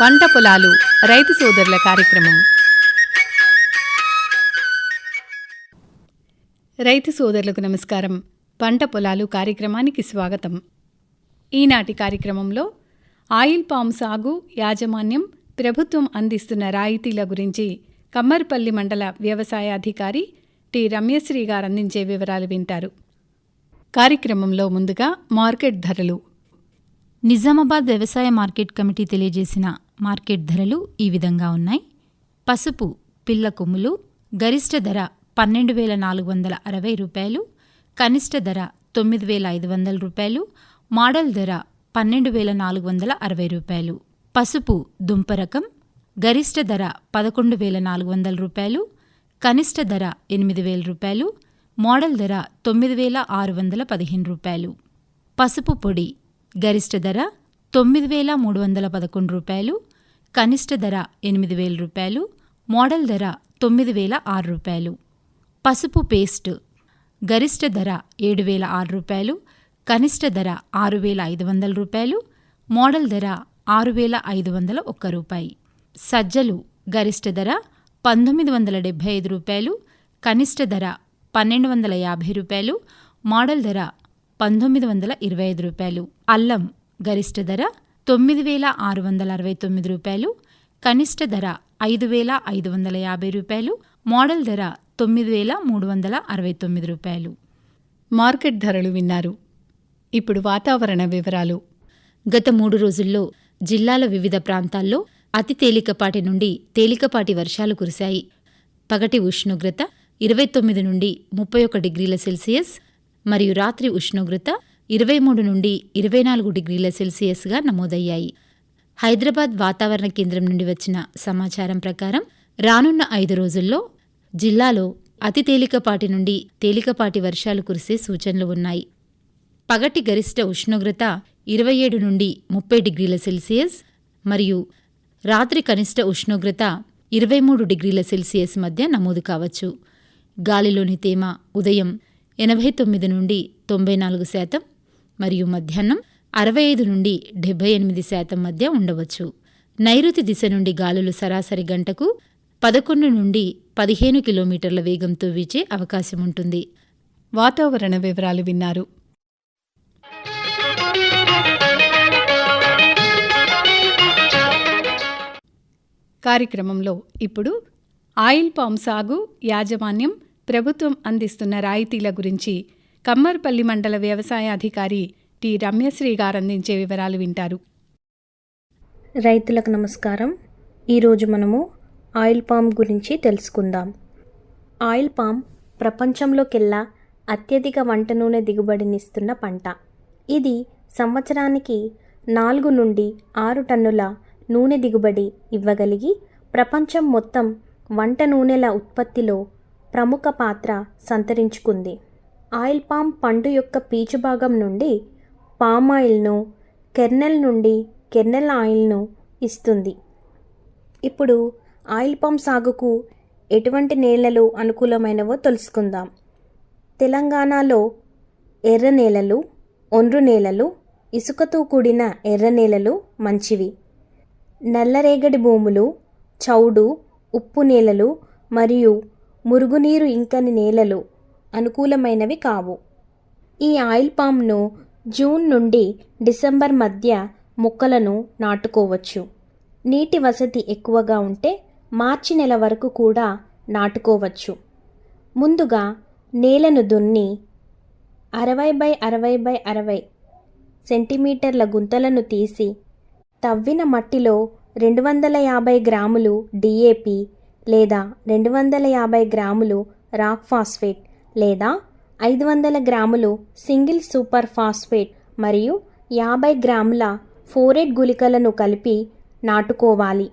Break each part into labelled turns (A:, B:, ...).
A: పంట పొలాలు రైతు సోదరుల కార్యక్రమం. రైతు సోదరులకు నమస్కారం. పంట పొలాలు కార్యక్రమానికి స్వాగతం. ఈనాటి కార్యక్రమంలో ఆయిల్ పామ్ సాగు యాజమాన్యం ప్రభుత్వం అందిస్తున్న రాయితీల గురించి కమ్మర్పల్లి మండల వ్యవసాయ అధికారి టి రమ్యశ్రీ గారు అందించే వివరాలు వింటారు. కార్యక్రమంలో ముందుగా మార్కెట్ ధరలు
B: నిజామాబాద్ వ్యవసాయ మార్కెట్ కమిటీ తెలియజేసిన మార్కెట్ ధరలు ఈ విధంగా ఉన్నాయి. పసుపు పిల్ల కొమ్ములు గరిష్ట ధర పన్నెండు వేల నాలుగు వందల అరవై రూపాయలు కనిష్ట ధర తొమ్మిది వేల ఐదు వందల రూపాయలు మోడల్ ధర పన్నెండు వేల నాలుగు వందల అరవై రూపాయలు. పసుపు దుంప రకం గరిష్ట ధర పదకొండు వేల నాలుగు వందల రూపాయలు కనిష్ట ధర ఎనిమిది వేల రూపాయలు మోడల్ ధర తొమ్మిది వేల ఆరు వందల పదిహేను రూపాయలు. పసుపు పొడి గరిష్ట ధర తొమ్మిది వేల మూడు వందల పదకొండు రూపాయలు కనిష్ట ధర ఎనిమిది వేల రూపాయలు మోడల్ ధర తొమ్మిది వేల ఆరు రూపాయలు. పసుపు పేస్ట్ గరిష్ట ధర ఏడు వేల ఆరు రూపాయలు కనిష్ట ధర ఆరు వేల ఐదు వందల రూపాయలు మోడల్ ధర ఆరు వేల ఐదు వందల ఒక్క రూపాయి. సజ్జలు గరిష్ట ధర పంతొమ్మిది వందల డెబ్భై ఐదు రూపాయలు కనిష్ట ధర పన్నెండు వందల యాభై రూపాయలు మోడల్ ధర పంతొమ్మిది వందల ఇరవై ఐదు రూపాయలు. అల్లం గరిష్ట ధర తొమ్మిది వేల ఆరు వందల అరవై తొమ్మిది రూపాయలు. కనిష్ట ధర ఐదు వేల ఐదు వందల యాభై రూపాయలు. మోడల్ ధర తొమ్మిది వేల మూడు వందల అరవై తొమ్మిది రూపాయలు.
A: మార్కెట్ ధరలు విన్నారు. ఇప్పుడు వాతావరణ వివరాలు.
B: గత మూడు రోజుల్లో జిల్లాల వివిధ ప్రాంతాల్లో అతి తేలికపాటి నుండి తేలికపాటి వర్షాలు కురిశాయి. పగటి ఉష్ణోగ్రత ఇరవై తొమ్మిది నుండి ముప్పై ఒక డిగ్రీల సెల్సియస్ మరియు రాత్రి ఉష్ణోగ్రత ఇరవై మూడు నుండి ఇరవై నాలుగు డిగ్రీల సెల్సియస్గా నమోదయ్యాయి. హైదరాబాద్ వాతావరణ కేంద్రం నుండి వచ్చిన సమాచారం ప్రకారం రానున్న ఐదు రోజుల్లో జిల్లాలో అతి తేలికపాటి నుండి తేలికపాటి వర్షాలు కురిసే సూచనలు ఉన్నాయి. పగటి గరిష్ట ఉష్ణోగ్రత ఇరవై ఏడు నుండి ముప్పై డిగ్రీల సెల్సియస్ మరియు రాత్రి కనిష్ట ఉష్ణోగ్రత ఇరవై మూడు డిగ్రీల సెల్సియస్ మధ్య నమోదు కావచ్చు. గాలిలోని తేమ ఉదయం ఎనభై తొమ్మిది నుండి తొంభై నాలుగు శాతం మరియు మధ్యాహ్నం అరవై ఐదు నుండి డెబ్బై ఎనిమిది శాతం మధ్య ఉండవచ్చు. నైరుతి దిశ నుండి గాలులు సరాసరి గంటకు పదకొండు నుండి పదిహేను కిలోమీటర్ల వేగంతో వీచే అవకాశం ఉంటుంది.
A: వాతావరణ వివరాలు విన్నారు. కార్యక్రమంలో ఇప్పుడు ఆయిల్ పామ్ సాగు యాజమాన్యం ప్రభుత్వం అందిస్తున్న రాయితీల గురించి కమ్మర్పల్లి మండల వ్యవసాయ అధికారి టి రమ్యశ్రీ గారు అందించే వివరాలు వింటారు.
C: రైతులకు నమస్కారం. ఈరోజు మనము ఆయిల్ పామ్ గురించి తెలుసుకుందాం. ఆయిల్ పామ్ ప్రపంచంలోకెల్లా అత్యధిక వంట నూనె దిగుబడినిస్తున్న పంట. ఇది సంవత్సరానికి నాలుగు నుండి ఆరు టన్నుల నూనె దిగుబడి ఇవ్వగలిగి ప్రపంచం మొత్తం వంట నూనెల ఉత్పత్తిలో ప్రముఖ పాత్ర సంతరించుకుంది. ఆయిల్ పామ్ పండు యొక్క పీచు భాగం నుండి పామ్ ఆయిల్ను కెర్నెల్ నుండి కెర్నెల్ ఆయిల్ను ఇస్తుంది. ఇప్పుడు ఆయిల్ పామ్ సాగుకు ఎటువంటి నేలలు అనుకూలమైనవో తెలుసుకుందాం. తెలంగాణలో ఎర్ర నేలలు ఒండ్రు నేలలు ఇసుకతో కూడిన ఎర్ర నేలలు మంచివి. నల్లరేగడి భూములు చౌడు ఉప్పు నేలలు మరియు మురుగునీరు ఇంకని నేలలు అనుకూలమైనవి కావు. ఈ ఆయిల్ పామ్ను జూన్ నుండి డిసెంబర్ మధ్య మొక్కలను నాటుకోవచ్చు. నీటి వసతి ఎక్కువగా ఉంటే మార్చి నెల వరకు కూడా నాటుకోవచ్చు. ముందుగా నేలను దున్ని అరవై బై అరవై బై అరవై సెంటీమీటర్ల గుంతలను తీసి తవ్విన మట్టిలో రెండు వందల యాభై గ్రాములు డిఏపి లేదా రెండు వందల యాభై గ్రాములు రాక్ ఫాస్ఫేట్ లేదా ఐదు వందల గ్రాములు సింగిల్ సూపర్ ఫాస్ఫేట్ మరియు యాభై గ్రాముల ఫోరెట్ గుళికలను కలిపి నాటుకోవాలి.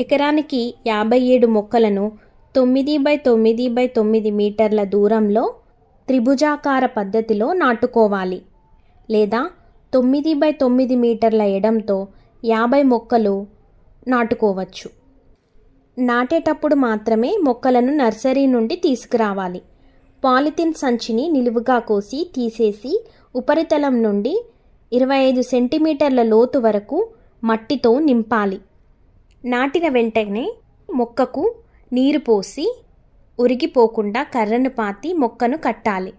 C: ఎకరానికి యాభై ఏడు మొక్కలను తొమ్మిది బై తొమ్మిది బై తొమ్మిది మీటర్ల దూరంలో త్రిభుజాకార పద్ధతిలో నాటుకోవాలి. లేదా తొమ్మిది బై తొమ్మిది మీటర్ల ఎడంతో యాభై మొక్కలు నాటుకోవచ్చు. నాటేటప్పుడు మాత్రమే మొక్కలను నర్సరీ నుండి తీసుకురావాలి. పాలిథిన్ సంచిని నిలువుగా కోసి తీసేసి ఉపరితలం నుండి ఇరవై ఐదు సెంటీమీటర్ల లోతు వరకు మట్టితో నింపాలి. నాటిన వెంటనే మొక్కకు నీరు పోసి ఉరిగిపోకుండా కర్రను పాతి మొక్కను కట్టాలి.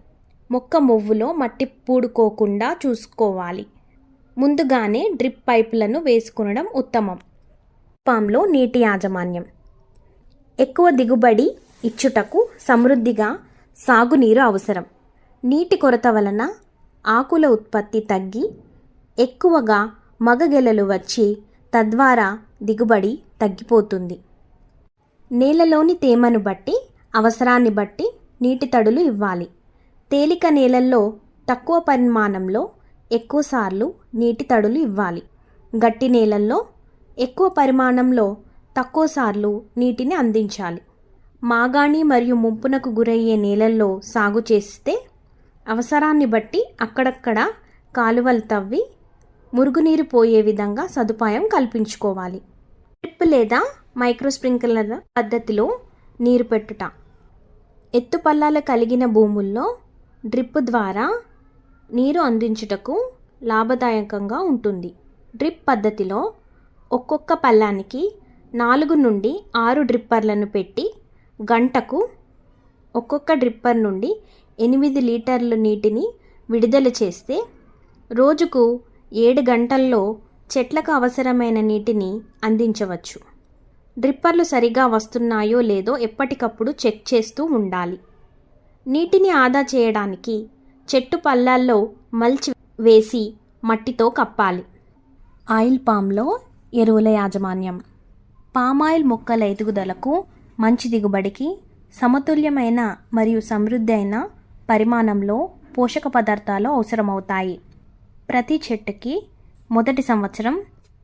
C: మొక్క మొవ్వులో మట్టి పూడుకోకుండా చూసుకోవాలి. ముందుగానే డ్రిప్ పైపులను వేసుకునడం ఉత్తమం. పాంలో నీటి యాజమాన్యం. ఎక్కువ దిగుబడి ఇచ్చుటకు సమృద్ధిగా సాగునీరు అవసరం. నీటి కొరత వలన ఆకుల ఉత్పత్తి తగ్గి ఎక్కువగా మగగెలలు వచ్చి తద్వారా దిగుబడి తగ్గిపోతుంది. నేలలోని తేమను బట్టి అవసరాన్ని బట్టి నీటి తడులు ఇవ్వాలి. తేలిక నేలల్లో తక్కువ పరిమాణంలో ఎక్కువసార్లు నీటి తడులు ఇవ్వాలి. గట్టి నేలల్లో ఎక్కువ పరిమాణంలో తక్కువసార్లు నీటిని అందించాలి. మాగాణి మరియు ముంపునకు గురయ్యే నేలల్లో సాగు చేస్తే అవసరాన్ని బట్టి అక్కడక్కడ కాలువలు తవ్వి మురుగునీరు పోయే విధంగా సదుపాయం కల్పించుకోవాలి. డ్రిప్ లేదా మైక్రో స్ప్రింక్లర్ పద్ధతిలో నీరు పెట్టుట. ఎత్తుపల్లాలు కలిగిన భూముల్లో డ్రిప్ ద్వారా నీరు అందించుటకు లాభదాయకంగా ఉంటుంది. డ్రిప్ పద్ధతిలో ఒక్కొక్క పల్లానికి నాలుగు నుండి ఆరు డ్రిప్పర్లను పెట్టి గంటకు ఒక్కొక్క డ్రిప్పర్ నుండి ఎనిమిది లీటర్ల నీటిని విడుదల చేస్తే రోజుకు ఏడు గంటల్లో చెట్లకు అవసరమైన నీటిని అందించవచ్చు. డ్రిప్పర్లు సరిగా వస్తున్నాయో లేదో ఎప్పటికప్పుడు చెక్ చేస్తూ ఉండాలి. నీటిని ఆదా చేయడానికి చెట్టు పల్లాల్లో మల్చి వేసి మట్టితో కప్పాలి. ఆయిల్ పామ్లో ఎరువుల యాజమాన్యం. పామాయిల్ మొక్కల ఎదుగుదలకు మంచి దిగుబడికి సమతుల్యమైన మరియు సమృద్ధి అయిన పరిమాణంలో పోషక పదార్థాలు అవసరమవుతాయి. ప్రతి చెట్టుకి మొదటి సంవత్సరం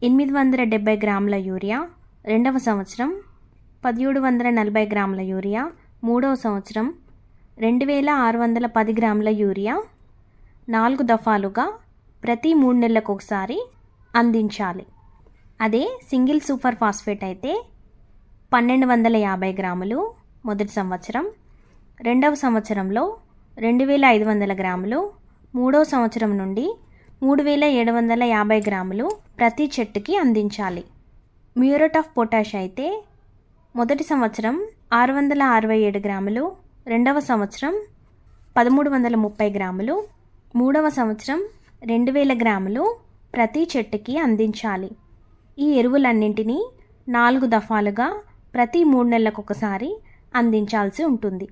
C: ఎనిమిది వందల డెబ్బై గ్రాముల యూరియా రెండవ సంవత్సరం పదిహేడు వందల నలభై గ్రాముల యూరియా మూడవ సంవత్సరం రెండు వేల ఆరు వందల పది గ్రాముల యూరియా నాలుగు దఫాలుగా ప్రతి మూడు నెలలకు ఒకసారి అందించాలి. అదే సింగిల్ సూపర్ ఫాస్ఫేట్ అయితే పన్నెండు వందల యాభై గ్రాములు మొదటి సంవత్సరం రెండవ సంవత్సరంలో రెండు వేల ఐదు వందల గ్రాములు మూడవ సంవత్సరం నుండి మూడు వేల ఏడు వందల యాభై గ్రాములు ప్రతి చెట్టుకి అందించాలి. మ్యూరేట్ ఆఫ్ పొటాష్ అయితే మొదటి సంవత్సరం ఆరు వందల అరవై ఏడు గ్రాములు రెండవ సంవత్సరం పదమూడు వందల ముప్పై గ్రాములు మూడవ సంవత్సరం రెండు వేల గ్రాములు ప్రతి చెట్టుకి అందించాలి. ఈ ఎరువులన్నింటినీ నాలుగు దఫాలుగా ప్రతి మూడు నెలలకు ఒకసారి అందించాల్సి ఉంటుంది.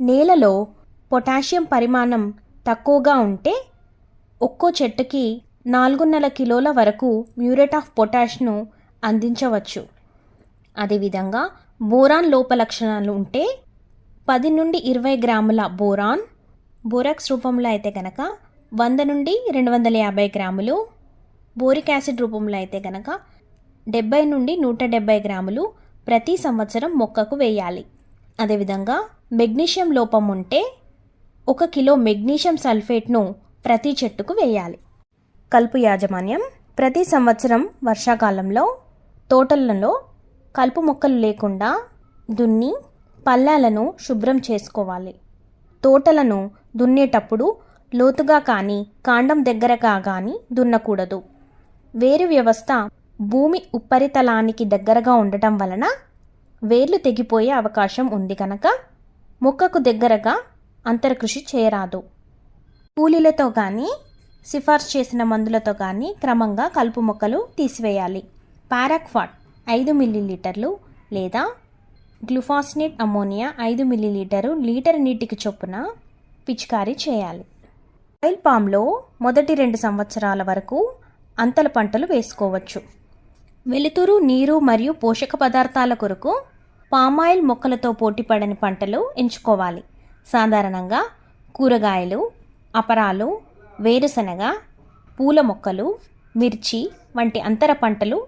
C: నేలలో పొటాషియం పరిమాణం తక్కువగా ఉంటే ఒక్కో చెట్టుకి నాలుగున్నర కిలోల వరకు మ్యూరేట్ ఆఫ్ పొటాష్ను అందించవచ్చు. అదేవిధంగా బోరాన్ లోప లక్షణాలు ఉంటే పది నుండి ఇరవై గ్రాముల బోరాన్ బోరాక్స్ రూపంలో అయితే కనుక వంద నుండి రెండు వందల యాభై గ్రాములు బోరిక్ యాసిడ్ రూపంలో అయితే గనక డెబ్బై నుండి నూట డెబ్బై గ్రాములు ప్రతి సంవత్సరం మొక్కకు వేయాలి. అదేవిధంగా మెగ్నీషియం లోపం ఉంటే ఒక కిలో మెగ్నీషియం సల్ఫేట్ను ప్రతి చెట్టుకు వేయాలి. కలుపు యాజమాన్యం ప్రతి సంవత్సరం వర్షాకాలంలో తోటలలో కలుపు మొక్కలు లేకుండా దున్ని పల్లాలను శుభ్రం చేసుకోవాలి. తోటలను దున్నేటప్పుడు లోతుగా కానీ కాండం దగ్గరగా కానీ దున్నకూడదు. వేరు వ్యవస్థ భూమి ఉపరితలానికి దగ్గరగా ఉండటం వలన వేర్లు తెగిపోయే అవకాశం ఉంది కనుక మొక్కకు దగ్గరగా అంతర్కృషి చేయరాదు. కూలీలతో కానీ సిఫార్సు చేసిన మందులతో కానీ క్రమంగా కలుపు మొక్కలు తీసివేయాలి. పారాక్వాట్ ఐదు మిల్లీలీటర్లు లేదా గ్లూఫాస్నేట్ అమోనియా ఐదు మిల్లీలీటరు లీటర్ నీటికి చొప్పున పిచికారీ చేయాలి. ఆయిల్ పామ్లో మొదటి రెండు సంవత్సరాల వరకు అంతల పంటలు వేసుకోవచ్చు. వెలుతురు నీరు మరియు పోషక పదార్థాల కొరకు పామాయిల్ మొక్కలతో పోటీపడని పంటలు ఎంచుకోవాలి. సాధారణంగా కూరగాయలు అపరాలు వేరుశనగ పూల మొక్కలు మిర్చి వంటి అంతర పంటలు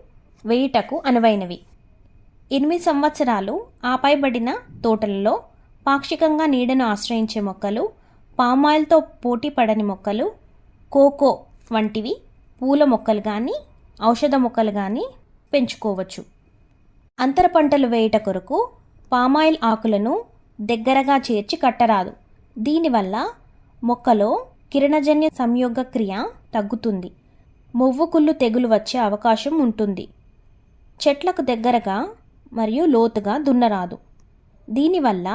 C: వేయుటకు అనువైనవి. ఎనిమిది సంవత్సరాలు ఆపైబడిన తోటలలో పాక్షికంగా నీడను ఆశ్రయించే మొక్కలు పామాయిల్తో పోటీ పడని మొక్కలు కోకో వంటివి పూల మొక్కలు కానీ ఔషధ మొక్కలు కానీ పెంచుకోవచ్చు. అంతర పంటలు వేయుట కొరకు పామాయిల్ ఆకులను దగ్గరగా చేర్చి కట్టరాదు. దీనివల్ల మొక్కలో కిరణజన్య సంయోగ క్రియ తగ్గుతుంది. మొవ్వు కుళ్ళు తెగులు వచ్చే అవకాశం ఉంటుంది. చెట్లకు దగ్గరగా మరియు లోతుగా దున్నరాదు. దీనివల్ల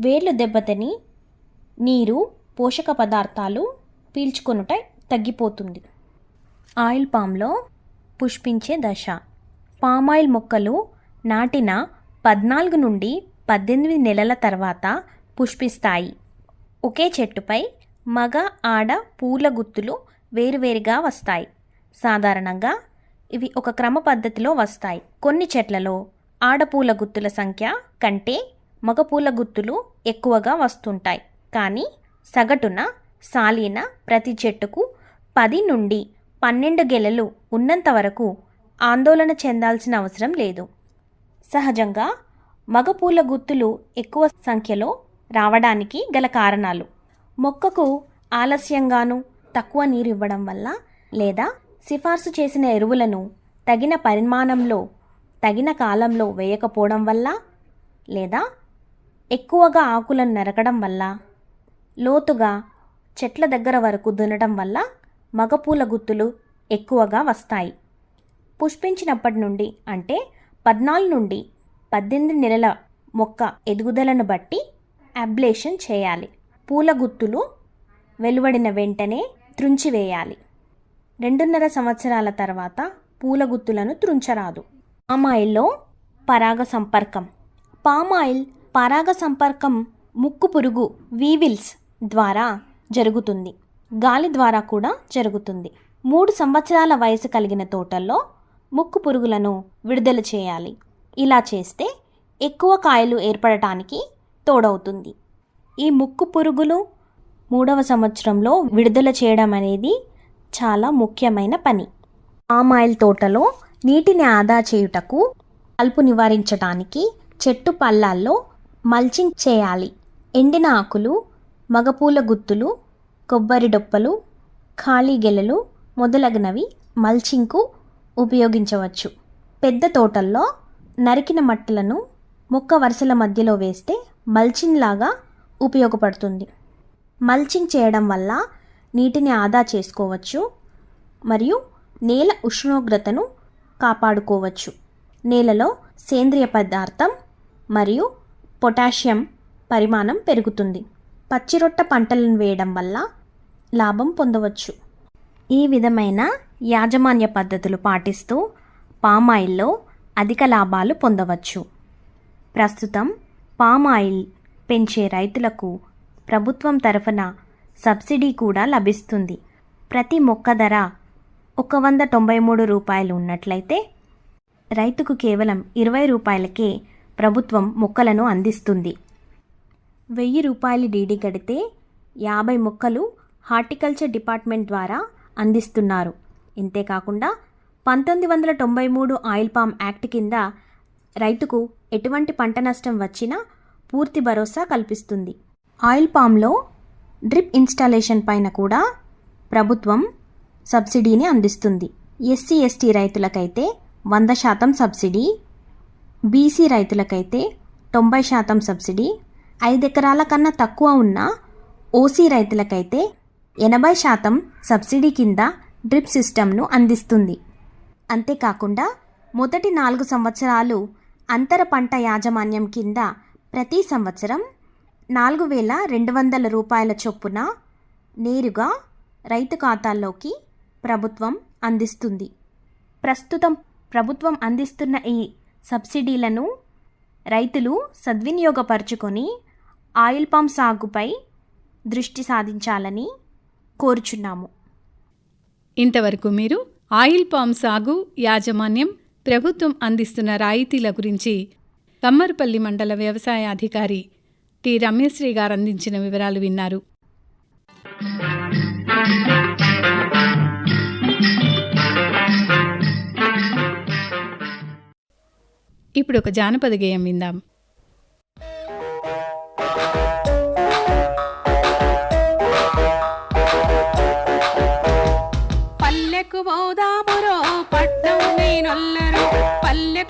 C: వేర్లు దెబ్బతిని నీరు పోషక పదార్థాలు పీల్చుకొనుట తగ్గిపోతుంది. ఆయిల్ పామ్లో పుష్పించే దశ. పామాయిల్ మొక్కలు నాటిన పద్నాలుగు నుండి పద్దెనిమిది నెలల తర్వాత పుష్పిస్తాయి. ఒకే చెట్టుపై మగ ఆడ పూల గుత్తులు వేరువేరుగా వస్తాయి. సాధారణంగా ఇవి ఒక క్రమ పద్ధతిలో వస్తాయి. కొన్ని చెట్లలో ఆడపూల గుత్తుల సంఖ్య కంటే మగ పూల గుత్తులు ఎక్కువగా వస్తుంటాయి. కానీ సగటున సాలీన ప్రతి చెట్టుకు పది నుండి పన్నెండు గెలలు ఉన్నంత వరకు ఆందోళన చెందాల్సిన అవసరం లేదు. సహజంగా మగ పూల గుత్తులు ఎక్కువ సంఖ్యలో రావడానికి గల కారణాలు. మొక్కకు ఆలస్యంగాను తక్కువ నీరు ఇవ్వడం వల్ల లేదా సిఫార్సు చేసిన ఎరువులను తగిన పరిమాణంలో తగిన కాలంలో వేయకపోవడం వల్ల లేదా ఎక్కువగా ఆకులను నరకడం వల్ల లోతుగా చెట్ల దగ్గర వరకు దున్నడం వల్ల మగపూల గుత్తులు ఎక్కువగా వస్తాయి. పుష్పించినప్పటి నుండి అంటే పద్నాలుగు నుండి పద్దెనిమిది నెలల మొక్క ఎదుగుదలను బట్టి అబ్లేషన్ చేయాలి. పూల గుత్తులు వెలువడిన వెంటనే త్రుంచివేయాలి. రెండున్నర సంవత్సరాల తర్వాత పూల గుత్తులను త్రుంచరాదు. పామాయిల్లో పరాగ సంపర్కం. పామాయిల్ పరాగ సంపర్కం ముక్కు పురుగు వీవిల్స్ ద్వారా జరుగుతుంది. గాలి ద్వారా కూడా జరుగుతుంది. మూడు సంవత్సరాల వయసు కలిగిన తోటల్లో ముక్కు పురుగులను విడుదల చేయాలి. ఇలా చేస్తే ఎక్కువ కాయలు ఏర్పడటానికి తోడవుతుంది. ఈ ముక్కు పురుగులు మూడవ సంవత్సరంలో విడుదల చేయడం అనేది చాలా ముఖ్యమైన పని. పామాయిల్ తోటలో నీటిని ఆదా చేయుటకు కలుపు నివారించడానికి చెట్టు పళ్ళాల్లో మల్చింగ్ చేయాలి. ఎండిన ఆకులు మగపూల గుత్తులు కొబ్బరి డొప్పలు ఖాళీ గెలలు మొదలగునవి మల్చింగ్కు ఉపయోగించవచ్చు. పెద్ద తోటల్లో నరికిన మట్టలను మొక్క వరుసల మధ్యలో వేస్తే మల్చింగ్ లాగా ఉపయోగపడుతుంది. మల్చింగ్ చేయడం వల్ల నీటిని ఆదా చేసుకోవచ్చు మరియు నేల ఉష్ణోగ్రతను కాపాడుకోవచ్చు. నేలలో సేంద్రియ పదార్థం మరియు పొటాషియం పరిమాణం పెరుగుతుంది. పచ్చిరొట్ట పంటలను వేయడం వల్ల లాభం పొందవచ్చు. ఈ విధమైన యాజమాన్య పద్ధతులు పాటిస్తూ పామాయిల్లో అధిక లాభాలు పొందవచ్చు. ప్రస్తుతం పామాయిల్ పెంచే రైతులకు ప్రభుత్వం తరఫున సబ్సిడీ కూడా లభిస్తుంది. ప్రతి మొక్క ధర ఒక వంద తొంభై మూడు రూపాయలు ఉన్నట్లయితే రైతుకు కేవలం ఇరవై రూపాయలకే ప్రభుత్వం మొక్కలను అందిస్తుంది. వెయ్యి రూపాయలు డీడీ కడితే యాభై మొక్కలు హార్టికల్చర్ డిపార్ట్మెంట్ ద్వారా అందిస్తున్నారు. ఇంతేకాకుండా పంతొమ్మిది వందల తొంభై మూడు ఆయిల్ పామ్ యాక్ట్ కింద రైతుకు ఎటువంటి పంట నష్టం వచ్చినా పూర్తి భరోసా కల్పిస్తుంది. ఆయిల్ పామ్లో డ్రిప్ ఇన్స్టాలేషన్ పైన కూడా ప్రభుత్వం సబ్సిడీని అందిస్తుంది. ఎస్సీ ఎస్టీ రైతులకైతే వంద శాతం సబ్సిడీ బీసీ రైతులకైతే తొంభై శాతం సబ్సిడీ ఐదు ఎకరాల కన్నా తక్కువ ఉన్న ఓసీ రైతులకైతే ఎనభై శాతం సబ్సిడీ కింద డ్రిప్ సిస్టమ్ను అందిస్తుంది. అంతేకాకుండా మొదటి నాలుగు సంవత్సరాలు అంతర పంట యాజమాన్యం కింద ప్రతి సంవత్సరం నాలుగు వేల రెండు వందల రూపాయల చొప్పున నేరుగా రైతు ఖాతాల్లోకి ప్రభుత్వం అందిస్తుంది. ప్రస్తుతం ప్రభుత్వం అందిస్తున్న ఈ సబ్సిడీలను రైతులు సద్వినియోగపరుచుకొని ఆయిల్ పామ్ సాగుపై దృష్టి సాధించాలని కోరుచున్నాము.
A: ఇంతవరకు మీరు ఆయిల్ పామ్ సాగు యాజమాన్యం ప్రభుత్వం అందిస్తున్న రాయితీల గురించి కమ్మర్పల్లి మండల వ్యవసాయ అధికారి టి రమ్యశ్రీ గారు అందించిన వివరాలు విన్నారు. ఇప్పుడు ఒక జానపద గేయం విందాం.
D: పల్లెకు పోదామురో పట్నం నేనొల్లరు పల్లెకు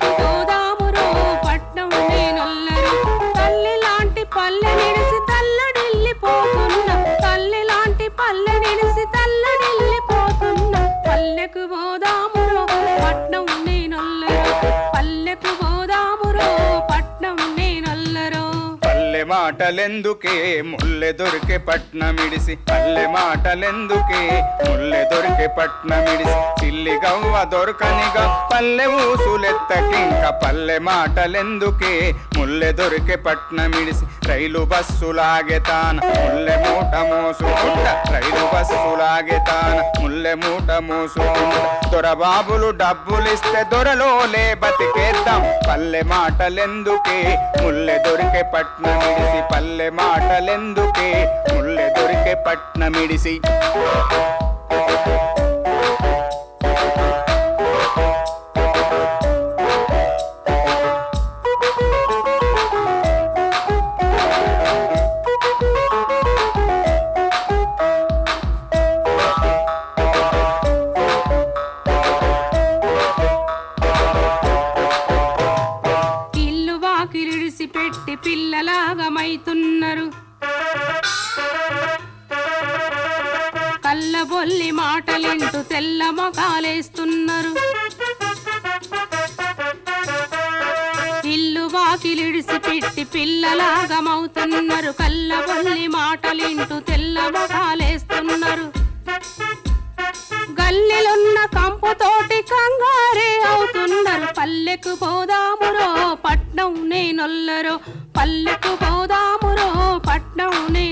E: మాటలెందుకే? ముల్లె దొరికే పట్నమిడిసి. పల్లె మాటలెందుకే? ముల్లె దొరికే పట్నమిడిసి. చిల్లి గవ్వ దొరకనిగా. పల్లె ఊసులెత్తకింక పల్లె మాటలెందుకే? ముల్లె దొరికే పట్నమిడిసి రైలు బస్సు లాగెతాన ముల్లె మూట మోసుకుంట రైలు బస్సు లాగెతాన ముల్లె మూట మోసుకుంట దొరబాబులు డబ్బులిస్తే దొరలోలే బతికేద్దాం. పల్లె మాటలెందుకే? ముల్లె దొరికే పట్నమిడిసి పల్లె మాటలెందుకే? ముల్లె దొరికే పట్నమిడిసి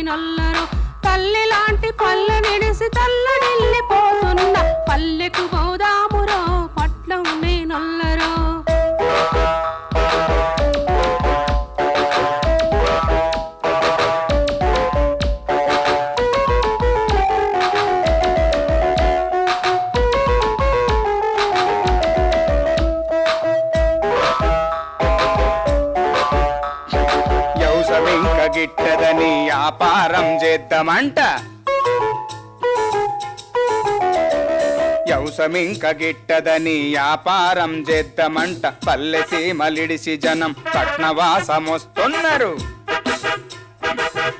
D: నల్లరు తల్లి లాంటి పల్లె నిడిసి తల్ల నిల్లిపోతున్న పల్లెకు పోదామురో పట్నం నేనొల్లరో.
E: యౌసమింక వ్యాపారం చేద్దామంట. యౌసమింక గిట్టదని వ్యాపారం చేద్దామంట. పల్లె సీమలిడిసి జనం పట్నవాసమొస్తున్నారు.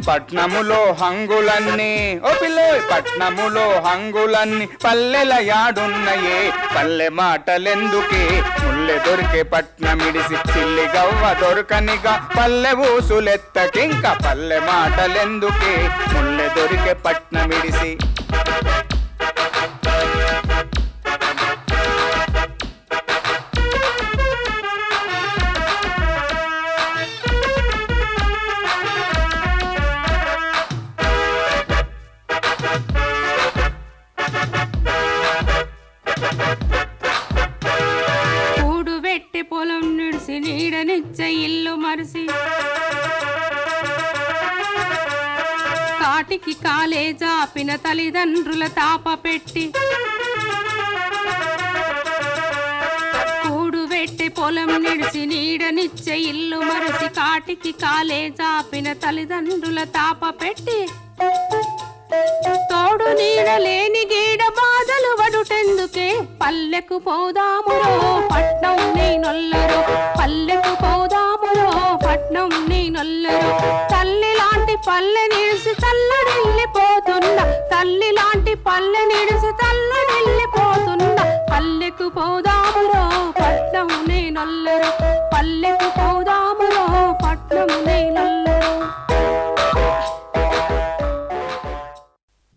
E: పట్నములో హంగులన్నీ ఓ పిల్లోయ్ పట్నములో హంగులన్నీ పల్లెల యాడున్నయే. పల్లె మాటలెందుకే? పల్లె దొరికే పట్నమిడిసి చిల్లి గవ్వ దొరకనిగా. పల్లె ఊసులెత్తకింక పల్లె మాటలెందుకే? ముల్లె దొరికే పట్నమిడిసి
D: కాటికి కాలే జాపిన తల్లిదండ్రుల తాప పెట్టి. కూడు పొలం నిడిచి నీడనిచ్చే ఇల్లు మరిసి కాటికి కాలే జాపిన తల్లిదండ్రుల తాప పెట్టి. తోడు నీడ లేని గీడ బాధలు వడుటెందుకే? పల్లెకు పోదామురో పట్నం నేనొల్లరు పల్లెకు పోదామురో పట్నం నేనొల్లరు తల్లి పల్లె నిడిసి తల్లడిల్లిపోతున్న తల్లి లాంటి పల్లె నిడిసి తల్లడిల్లిపోతున్న పల్లెకు పోదామురో పట్నం నల్లరు పల్లెకు పోదామురో పట్నం నల్లరు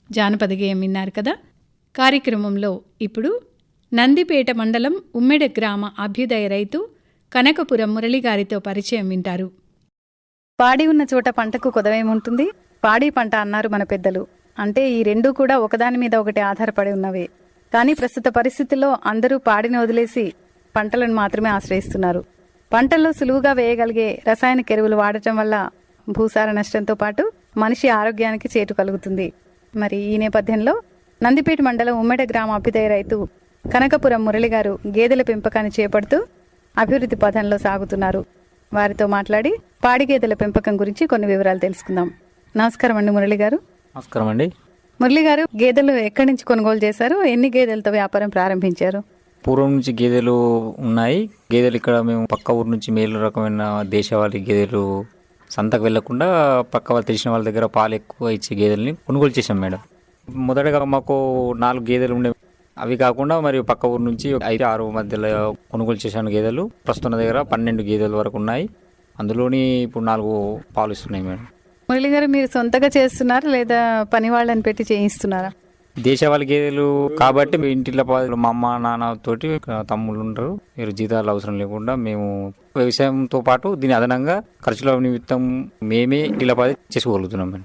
A: జానపద గేయం విన్నారు కదా? కార్యక్రమంలో ఇప్పుడు నందిపేట మండలం ఉమ్మెడ గ్రామ అభ్యుదయ రైతు కనకపురం మురళి గారితో పరిచయం వింటారు. పాడి ఉన్న చోట పంటకు కొదవేముంటుంది? పాడి పంట అన్నారు మన పెద్దలు. అంటే ఈ రెండూ కూడా ఒకదాని మీద ఒకటి ఆధారపడి ఉన్నవే. కానీ ప్రస్తుత పరిస్థితుల్లో అందరూ పాడిని వదిలేసి పంటలను మాత్రమే ఆశ్రయిస్తున్నారు. పంటల్లో సులువుగా వేయగలిగే రసాయనిక ఎరువులు వాడటం వల్ల భూసార నష్టంతో పాటు మనిషి ఆరోగ్యానికి చేటు కలుగుతుంది. మరి ఈ నేపథ్యంలో నందిపేట మండలం ఉమ్మడి గ్రామ అభ్యుదయ రైతు కనకపురం మురళి గారు గేదెల పెంపకాన్ని చేపడుతూ అభివృద్ధి పథంలో సాగుతున్నారు. వారితో మాట్లాడి పాడి గేదెల పెంపకం గురించి కొన్ని వివరాలు తెలుసుకుందాం. నమస్కారం అండి మురళి గారు.
F: నమస్కారం అండి.
A: మురళి గారు గేదెలు ఎక్కడి నుంచి కొనుగోలు చేశారు? ఎన్ని గేదెలతో వ్యాపారం ప్రారంభించారు?
F: పూర్వం నుంచి గేదెలు ఉన్నాయి. గేదెలు ఇక్కడ మేము పక్క ఊరు నుంచి మేలు రకమైన దేశవాళీ గేదెలు సంతకు వెళ్ళకుండా పక్క వాళ్ళు తెలిసిన వాళ్ళ దగ్గర పాలు ఎక్కువ ఇచ్చే గేదెల్ని కొనుగోలు చేశాం మేడం. మొదటగా మాకు నాలుగు గేదెలు ఉండే అవి కాకుండా మరి పక్క ఊరు నుంచి ఐదు ఆరు మధ్యలో కొనుగోలు చేశాను గేదెలు. ప్రస్తుతం దగ్గర పన్నెండు గేదెల వరకు ఉన్నాయి. అందులోని ఇప్పుడు నాలుగు పాలు ఇస్తున్నాయి మేడం.
A: మురళి గారు మీరు సొంతగా చేస్తున్నారా లేదా పని వాళ్ళని పెట్టి చేయిస్తున్నారా?
F: దేశవాళీ గేదెలు కాబట్టి మీ ఇంటిలో పా- మా అమ్మ నాన్న తోటి తమ్ముళ్ళు ఉంటారు. మీరు జీతాలు అవసరం లేకుండా మేము వ్యవసాయంతో పాటు దీని అదనంగా ఖర్చుల నిమిత్తం మేమే ఇలా పది చేసుకోగలుగుతున్నాం మేడం.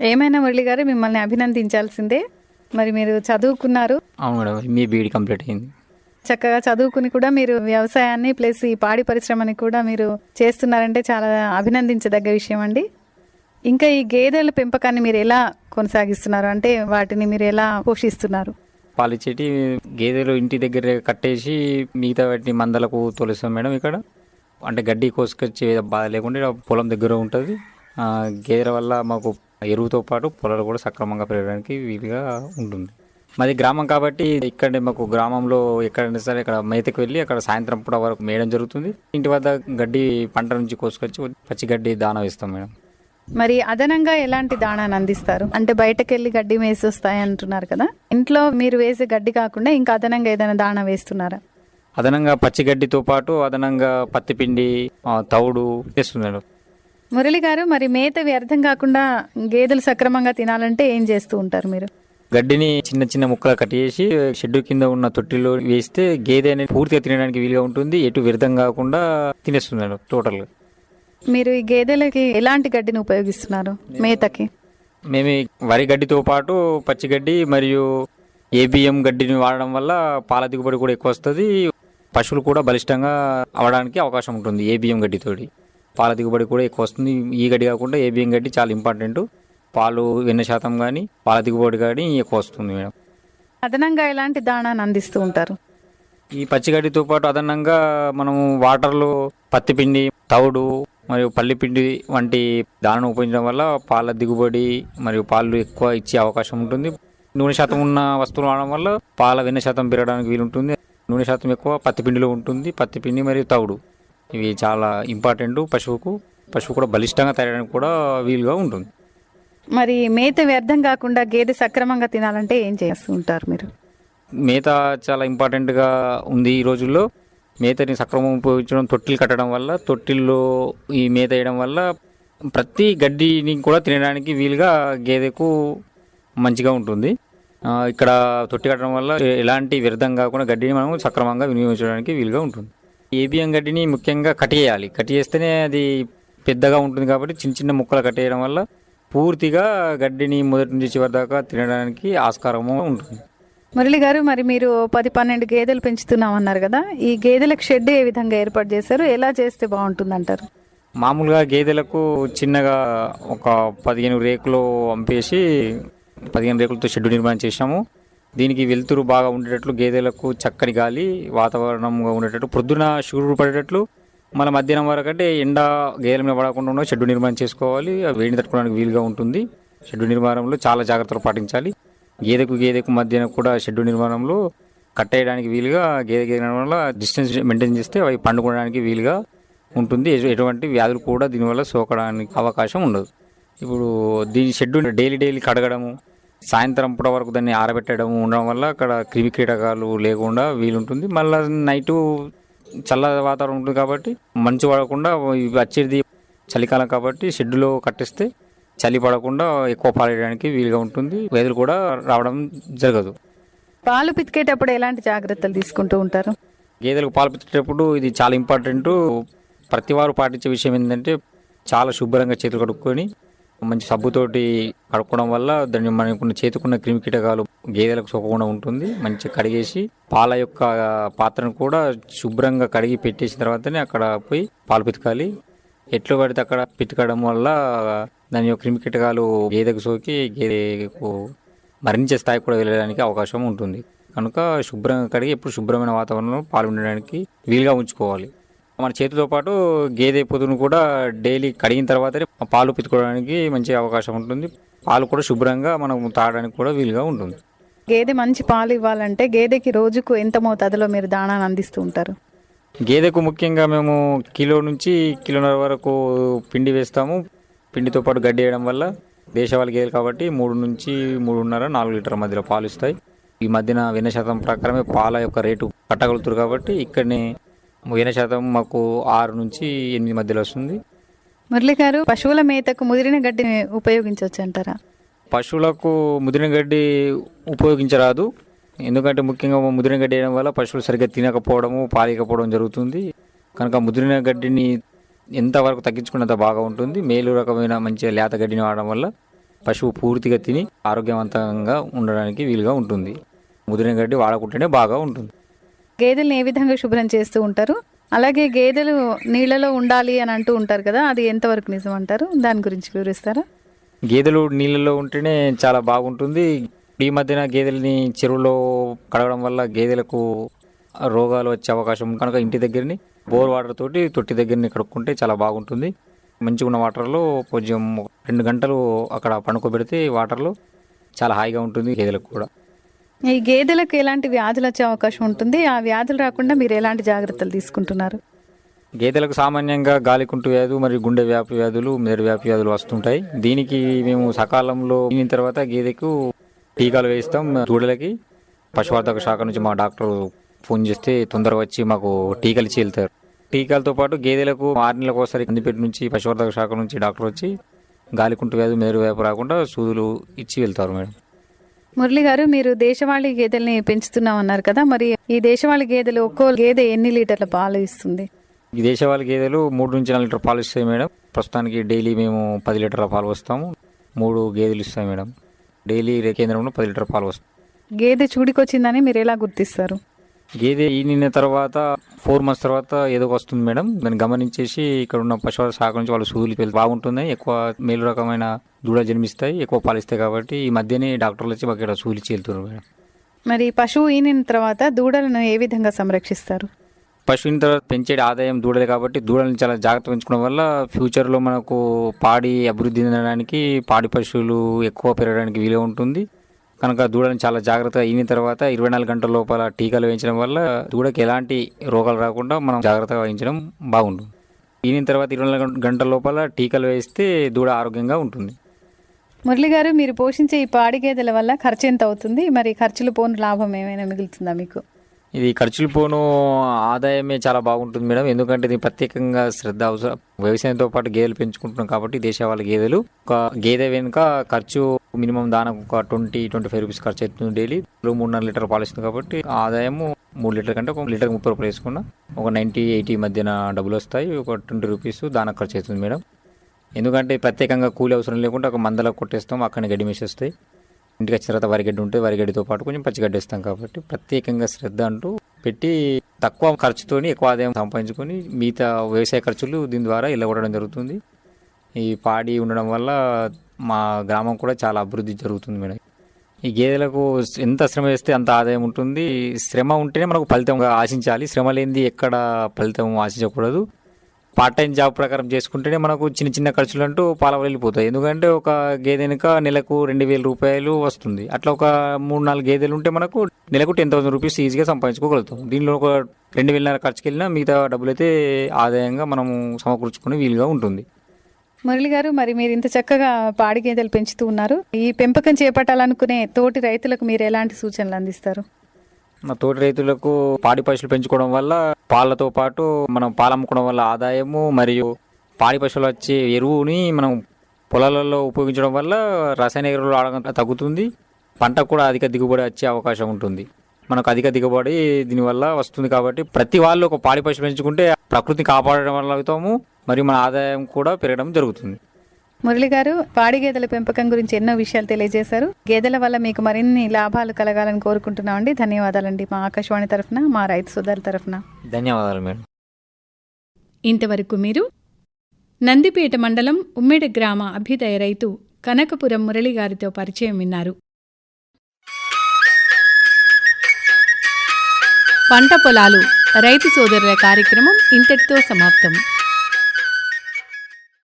A: ఏమైనా మురళి గారు మిమ్మల్ని అభినందించాల్సిందే. మరి మీరు చదువుకున్నారు?
F: అవును మేడం మీ బీఈడి కంప్లీట్ అయింది.
A: చక్కగా చదువుకుని కూడా మీరు వ్యవసాయాన్ని ప్లస్ ఈ పాడి పరిశ్రమని కూడా మీరు చేస్తున్నారంటే చాలా అభినందించదగ్గ విషయం అండి. ఇంకా ఈ గేదెల పెంపకాన్ని మీరు ఎలా కొనసాగిస్తున్నారు? అంటే వాటిని మీరు ఎలా పోషిస్తున్నారు?
F: పాలిచ్చేటి గేదెలు ఇంటి దగ్గర కట్టేసి మిగతా వాటిని మందలకు తోలిస్తాం మేడం ఇక్కడ. అంటే గడ్డి కోసుకొచ్చే బాధ లేకుండా పొలం దగ్గర ఉంటుంది. గేదెల వల్ల మాకు ఎరువుతో పాటు పొలాలు కూడా సక్రమంగా పెరగడానికి వీలుగా ఉంటుంది. మాది గ్రామం కాబట్టి ఇక్కడే మాకు గ్రామంలో ఎక్కడైనా సరే ఇక్కడ మేతకు వెళ్ళి అక్కడ సాయంత్రం పూట వరకు మేయడం జరుగుతుంది. ఇంటి వద్ద గడ్డి పంట నుంచి కోసుకొచ్చి పచ్చి గడ్డి దానా వేస్తాం మేడం.
A: మరి అదనంగా ఎలాంటి దాణాన్ని అందిస్తారు? అంటే బయటకు వెళ్ళి గడ్డి వేసి వస్తాయి అంటున్నారు కదా. ఇంట్లో మీరు వేసే గడ్డి కాకుండా ఇంకా అదనంగా ఏదైనా దాణా వేస్తున్నారా?
F: అదనంగా పచ్చి గడ్డితో పాటు అదనంగా పత్తి పిండి ఆ, తౌడు వేస్తున్నాడు
A: మురళి గారు మరి మేత వ్యర్థం కాకుండా గేదెలు సక్రమంగా తినాలంటే ఏం చేస్తూ ఉంటారు మీరు?
F: గడ్డిని చిన్న చిన్న ముక్కలు కట్ చేసి షెడ్ కింద ఉన్న తొట్టిలో వేస్తే గేదె అనేది పూర్తిగా తినడానికి వీలుగా ఉంటుంది. ఎటు వ్యర్థం కాకుండా తినేస్తున్నాడు టోటల్.
A: మీరు ఈ గేదెలకి ఎలాంటి గడ్డిని ఉపయోగిస్తున్నారు మేతకి?
F: మేము వరి గడ్డితో పాటు పచ్చి గడ్డి మరియు ఏబిఎం గడ్డిని వాడడం వల్ల పాల దిగుబడి కూడా ఎక్కువ వస్తుంది. పశువులు కూడా బలిష్టంగా అవడానికి అవకాశం ఉంటుంది ఏబిఎం గడ్డితోటి. పాల దిగుబడి కూడా ఎక్కువ వస్తుంది. ఈ గడ్డి కాకుండా ఏబిఎం గడ్డి చాలా ఇంపార్టెంట్ పాలు వెన్న శాతం కానీ పాల దిగుబడి కానీ ఎక్కువ వస్తుంది మేడం.
A: అదనంగా ఎలాంటి దాణాన్ని అందిస్తూ ఉంటారు?
F: ఈ పచ్చిగడ్డితో పాటు అదనంగా మనము వాటర్లో పత్తి పిండి తవుడు మరియు పల్లి పిండి వంటి దానిని ఉపయోగించడం వల్ల పాల దిగుబడి మరియు పాలు ఎక్కువ ఇచ్చే అవకాశం ఉంటుంది. నూనె శాతం ఉన్న వస్తువులు వాడడం వల్ల పాల వెన్న శాతం పెరగడానికి వీలుంటుంది. నూనె శాతం ఎక్కువ పత్తి పిండిలో ఉంటుంది. పత్తి పిండి మరియు తవుడు. ఇవి చాలా ఇంపార్టెంట్. పశువుకు పశువు కూడా బలిష్టంగా తయారడానికి కూడా వీలుగా ఉంటుంది.
A: మరి మేత వ్యర్థం కాకుండా గేదె సక్రమంగా తినాలంటే ఏం చేస్తూ ఉంటారు మీరు?
F: మేత చాలా ఇంపార్టెంట్గా ఉంది ఈ రోజుల్లో. మేతని సక్రమం ఉపయోగించడం తొట్టిలు కట్టడం వల్ల తొట్టిల్లో ఈ మేత వేయడం వల్ల ప్రతి గడ్డిని కూడా తినడానికి వీలుగా గేదెకు మంచిగా ఉంటుంది. ఇక్కడ తొట్టి కట్టడం వల్ల ఎలాంటి వ్యర్థం కాకుండా గడ్డిని మనం సక్రమంగా వినియోగించడానికి వీలుగా ఉంటుంది. ఏబిఎం గడ్డిని ముఖ్యంగా కట్టేయాలి కట్ చేస్తేనే అది పెద్దగా ఉంటుంది కాబట్టి చిన్న చిన్న ముక్కలు కట్టేయడం వల్ల పూర్తిగా గడ్డిని మొదటి నుంచి చివరి దాకా తినడానికి ఆస్కారము ఉంటుంది.
A: మురళి గారు మరి మీరు పది పన్నెండు గేదెలు పెంచుతున్నాం అన్నారు కదా ఈ గేదెలకు షెడ్ ఏ విధంగా ఏర్పాటు చేశారు? ఎలా చేస్తే బాగుంటుంది అంటారు
F: మామూలుగా గేదెలకు చిన్నగా ఒక పదిహేను రేకులు పంపేసి పదిహేను రేకులతో షెడ్ నిర్మాణం చేశాము. దీనికి వెలుతురు బాగా ఉండేటట్లు గేదెలకు చక్కని గాలి వాతావరణంగా ఉండేటట్లు ప్రొద్దున సూర్యుడు పడేటట్లు మన మధ్యాహ్నం వరకు అంటే ఎండ గేదెల మీద పడకుండా ఉన్న షెడ్డు నిర్మాణం చేసుకోవాలి. వేడిని తట్టుకోవడానికి వీలుగా ఉంటుంది. షెడ్డు నిర్మాణంలో చాలా జాగ్రత్తలు పాటించాలి. గేదెకు గేదెకు మధ్యన కూడా షెడ్డు నిర్మాణంలో కట్టేయడానికి వీలుగా గేదె గేదె వల్ల డిస్టెన్స్ మెయింటైన్ చేస్తే అవి పండుకోవడానికి వీలుగా ఉంటుంది. ఎటువంటి వ్యాధులు కూడా దీనివల్ల సోకడానికి అవకాశం ఉండదు. ఇప్పుడు దీని షెడ్యూల్ డైలీ డైలీ కడగడము సాయంత్రం పూట వరకు దాన్ని ఆరబెట్టడం ఉండడం వల్ల అక్కడ క్రిమి కీటకాలు లేకుండా వీలుంటుంది. మళ్ళీ నైటు చల్ల వాతావరణం ఉంటుంది కాబట్టి మంచు పడకుండా వచ్చేది చలికాలం కాబట్టి షెడ్లో కట్టిస్తే చలి పడకుండా ఎక్కువ పారేయడానికి వీలుగా ఉంటుంది. వేదులు కూడా రావడం జరగదు.
A: పాలు పితికేటప్పుడు ఎలాంటి జాగ్రత్తలు తీసుకుంటూ ఉంటారు?
F: గేదెలకు పాలు పిచ్చేటప్పుడు ఇది చాలా ఇంపార్టెంట్. ప్రతి వారు పాటించే విషయం ఏంటంటే చాలా శుభ్రంగా చేతులు కడుక్కొని మంచి సబ్బుతోటి కడుక్కోవడం వల్ల దాన్ని మనకున్న చేతుకున్న క్రిమి కీటకాలు గేదెలకు సోకకుండా ఉంటుంది. మంచిగా కడిగేసి పాల యొక్క పాత్రను కూడా శుభ్రంగా కడిగి పెట్టేసిన తర్వాతనే అక్కడ పోయి పాలు పితకాలి. ఎట్లు పడితే అక్కడ పితకడం వల్ల దాని యొక్క క్రిమి కీటకాలు గేదెకు సోకి గేదెకు మరణించే స్థాయి కూడా వెళ్ళడానికి అవకాశం ఉంటుంది. కనుక శుభ్రంగా కడిగి ఎప్పుడు శుభ్రమైన వాతావరణంలో పాలు వీలుగా ఉంచుకోవాలి. మన చేతితో పాటు గేదె పొదును కూడా డైలీ కడిగిన తర్వాతనే పాలు పితుకోవడానికి మంచి అవకాశం ఉంటుంది. పాలు కూడా శుభ్రంగా మనం తాగడానికి కూడా వీలుగా ఉంటుంది.
A: గేదె మంచి పాలు ఇవ్వాలంటే గేదెకి రోజుకు ఎంత మోతాదులో మీరు దాణాన్ని అందిస్తూ ఉంటారు?
F: గేదెకు ముఖ్యంగా మేము కిలో నుంచి కిలోన్నర వరకు పిండి వేస్తాము. పిండితో పాటు గడ్డి వేయడం వల్ల దేశవాళీ గేదెలు కాబట్టి మూడు నుంచి మూడున్నర నాలుగు లీటర్ మధ్యలో పాలు ఇస్తాయి. ఈ మధ్యన వెన్న శాతం ప్రకారమే పాల యొక్క రేటు కట్టగలుగుతారు కాబట్టి ఇక్కడనే ముగిన శాతం మాకు ఆరు నుంచి ఎనిమిది మధ్యలో వస్తుంది.
A: మురళి గారు పశువుల మేతకు ముదిరిన గడ్డిని ఉపయోగించవచ్చు అంటారా?
F: పశువులకు ముదిరిన గడ్డి ఉపయోగించరాదు. ఎందుకంటే ముఖ్యంగా ముదిరిన గడ్డి వేయడం వల్ల పశువులు సరిగ్గా తినకపోవడము పాలికపోవడం జరుగుతుంది. కనుక ముదిరిన గడ్డిని ఎంతవరకు తగ్గించుకున్నంత బాగా ఉంటుంది. మేలు రకమైన మంచి లేత గడ్డిని వాడడం వల్ల పశువు పూర్తిగా తిని ఆరోగ్యవంతంగా ఉండడానికి వీలుగా ఉంటుంది. ముదిరిన గడ్డి వాడకుంటేనే బాగా ఉంటుంది.
A: గేదెలను ఏ విధంగా శుభ్రం చేస్తూ ఉంటారు? అలాగే గేదెలు నీళ్ళలో ఉండాలి అని అంటూ ఉంటారు కదా అది ఎంతవరకు నిజం అంటారు? దాని గురించి వివరిస్తారా?
F: గేదెలు నీళ్ళలో ఉంటేనే చాలా బాగుంటుంది. ఈ మధ్యన గేదెలని చెరువులో కడగడం వల్ల గేదెలకు రోగాలు వచ్చే అవకాశం కనుక ఇంటి దగ్గరని బోర్ వాటర్ తోటి తొట్టి దగ్గరని కడుక్కుంటే చాలా బాగుంటుంది. మంచిగా ఉన్న వాటర్లో కొంచెం రెండు గంటలు అక్కడ పండుకోబెడితే వాటర్లో చాలా హాయిగా ఉంటుంది గేదెలకు కూడా.
A: ఈ గేదెలకు ఎలాంటి వ్యాధులు వచ్చే అవకాశం ఉంటుంది? ఆ వ్యాధులు రాకుండా మీరు ఎలాంటి జాగ్రత్తలు తీసుకుంటున్నారు?
F: గేదెలకు సామాన్యంగా గాలికుంటు వ్యాధులు మరియు గుండె వ్యాపి వ్యాధులు మెదడు వ్యాపి వ్యాధులు వస్తుంటాయి. దీనికి మేము సకాలంలో దీని తర్వాత గేదెకు టీకాలు వేయిస్తాం దూడలకి. పశువర్ధక శాఖ నుంచి మా డాక్టర్ ఫోన్ చేస్తే తొందరగా వచ్చి మాకు టీకాలు ఇచ్చి వెళ్తారు టీకాలతో పాటు గేదెలకు ఆరు నెలలకు ఒకసారి కందిపేట నుంచి పశువర్ధక శాఖ నుంచి డాక్టర్ వచ్చి గాలికుంటు వ్యాధి మెదడు వ్యాపు రాకుండా సూదులు ఇచ్చి వెళ్తారు మేడం.
A: మురళి గారు మీరు దేశవాళీ గేదెల్ని పెంచుతున్నాం అన్నారు కదా మరి ఈ దేశవాళీ గేదెలు ఒక్కో గేదె ఎన్ని లీటర్ల పాలు ఇస్తుంది?
F: ఈ దేశవాళీ గేదెలు మూడు నుంచి నాలుగు లీటర్ పాలు ఇస్తాయి మేడం. ప్రస్తుతానికి డైలీ మేము పది లీటర్ల పాలు వస్తాము. మూడు గేదెలు ఇస్తాయి మేడం. డైలీ కేంద్రంలో పది లీటర్ పాలు వస్తాయి.
A: గేదె చూడికొచ్చిందని మీరు ఎలా గుర్తిస్తారు?
F: గేదె ఈనిన తర్వాత ఫోర్ మంత్స్ తర్వాత ఏదో వస్తుంది మేడం. దాన్ని గమనించేసి ఇక్కడ ఉన్న పశువుల శాఖ నుంచి వాళ్ళు సూదులు పెళ్ళి బాగుంటుంది. ఎక్కువ మేలు రకమైన దూడ జన్మిస్తాయి ఎక్కువ పాలిస్తాయి కాబట్టి ఈ మధ్యనే డాక్టర్లు వచ్చి మాకు ఇక్కడ సూదులు ఇచ్చి వెళ్తున్నారు మేడం.
A: మరి పశువు ఈనిన తర్వాత దూడలను ఏ విధంగా సంరక్షిస్తారు?
F: పశువుని తర్వాత పెంచే ఆదాయం దూడలే కాబట్టి దూడలను చాలా జాగ్రత్త పెంచుకోవడం వల్ల ఫ్యూచర్లో మనకు పాడి అభివృద్ధి చెందడానికి పాడి పశువులు ఎక్కువ పెరగడానికి వీలు ఉంటుంది. కనుక దూడని చాలా జాగ్రత్తగా అయిన తర్వాత ఇరవై నాలుగు గంటల లోపల టీకాలు వేయించడం వల్ల దూడకి ఎలాంటి రోగాలు రాకుండా మనం జాగ్రత్తగా వహించడం బాగుంటుంది. ఈనిన తర్వాత ఇరవై నాలుగు గంటల లోపల టీకాలు వేస్తే దూడ ఆరోగ్యంగా ఉంటుంది.
A: మురళి గారు మీరు పోషించే ఈ పాడి గేదెల వల్ల ఖర్చు ఎంత అవుతుంది? మరి ఖర్చులు పోను లాభం ఏమైనా మిగులుతుందా మీకు?
F: ఇది ఖర్చులు పోను ఆదాయమే చాలా బాగుంటుంది మేడం. ఎందుకంటే ఇది ప్రత్యేకంగా శ్రద్ధ అవసరం. వ్యవసాయంతో పాటు గేదెలు పెంచుకుంటున్నాం కాబట్టి దేశవాళ గేదెలు. ఒక గేదె వెనుక ఖర్చు మినిమం దానికి ఒక ట్వంటీ ట్వంటీ ఫైవ్ రూపీస్ ఖర్చు అవుతుంది డైలీ. మూడు నాలుగు లీటర్ పాలు ఇస్తుంది కాబట్టి ఆదాయము మూడు లీటర్ కంటే ఒక లీటర్ ముప్పై రూపాయలు వేసుకున్నా ఒక నైంటీ ఎయిటీ మధ్యన డబ్బులు వస్తాయి. ఒక ట్వంటీ రూపీస్ దానికి ఖర్చు అవుతుంది మేడం. ఎందుకంటే ప్రత్యేకంగా కూలి అవసరం లేకుండా ఒక మందలకు కొట్టేస్తాం. అక్కడ గడ్డి మేసేస్తాయి. ఇంటికి వచ్చిన తర్వాత వరిగడ్డి ఉంటే వరిగడ్డితో పాటు కొంచెం పచ్చిగడ్డి వేస్తాం కాబట్టి ప్రత్యేకంగా శ్రద్ధ అంటూ పెట్టి తక్కువ ఖర్చుతో ఎక్కువ ఆదాయం సంపాదించుకొని మిగతా వ్యవసాయ ఖర్చులు దీని ద్వారా వెళ్ళగొట్టడం జరుగుతుంది. ఈ పాడి ఉండడం వల్ల మా గ్రామం కూడా చాలా అభివృద్ధి జరుగుతుంది మేడం. ఈ గేదెలకు ఎంత శ్రమ వేస్తే అంత ఆదాయం ఉంటుంది. శ్రమ ఉంటేనే మనకు ఫలితం ఆశించాలి. శ్రమ లేనిది ఎక్కడ ఫలితం ఆశించకూడదు. పార్ట్ టైం జాబ్ ప్రకారం చేసుకుంటేనే మనకు చిన్న చిన్న ఖర్చులు అంటూ పాల వెళ్ళిపోతాయి. ఎందుకంటే ఒక గేదె వెనుక నెలకు రెండు వేల రూపాయలు వస్తుంది. అట్లా ఒక మూడు నాలుగు గేదెలు ఉంటే మనకు నెలకు టెన్ థౌసండ్ రూపీస్ ఈజీగా సంపాదించుకోగలుగుతాం. దీనిలో ఒక రెండు వేలన్నర ఖర్చుకి వెళ్ళినా మిగతా డబ్బులు అయితే ఆదాయంగా మనము సమకూర్చుకునే వీలుగా ఉంటుంది.
A: మురళి గారు మరి మీరు ఇంత చక్కగా పాడి గేదెలు పెంచుతూ ఉన్నారు. ఈ పెంపకం చేపట్టాలనుకునే తోటి రైతులకు మీరు ఎలాంటి సూచనలు అందిస్తారు?
F: తోటి రైతులకు పాడి పశువులు పెంచుకోవడం వల్ల పాలతో పాటు మనం పాలు అమ్ముకోవడం వల్ల ఆదాయము మరియు పాడి పశువులు వచ్చే ఎరువుని మనం పొలాలలో ఉపయోగించడం వల్ల రసాయన ఎరువులు వాడకం తగ్గుతుంది. పంట కూడా అధిక దిగుబడి వచ్చే అవకాశం ఉంటుంది. మనకు అధిక దిగుబడి దీనివల్ల వస్తుంది కాబట్టి ప్రతి వాళ్ళు ఒక పాడి పశువు పెంచుకుంటే ప్రకృతిని కాపాడడం వల్ల అవుతాము. మరియు మన ఆదాయం కూడా పెరగడం జరుగుతుంది.
A: మురళి గారు పాడి గేదెల పెంపకం గురించి ఎన్నో విషయాలు తెలియజేశారు. గేదెల వల్ల మీకు మరిన్ని లాభాలు కలగాలని కోరుకుంటున్నామండి ధన్యవాదాలండి మా ఆకాశవాణి తరఫున మా రైతు సోదరుల తరఫున.
F: ధన్యవాదాలు మేడం.
A: ఇంతవరకు మీరు నందిపేట మండలం ఉమ్మేడ గ్రామ అభ్యుదయ రైతు కనకపురం మురళి గారితో పరిచయం విన్నారు. పంట పొలాలు రైతు సోదరుల కార్యక్రమం ఇంతటితో సమాప్తం.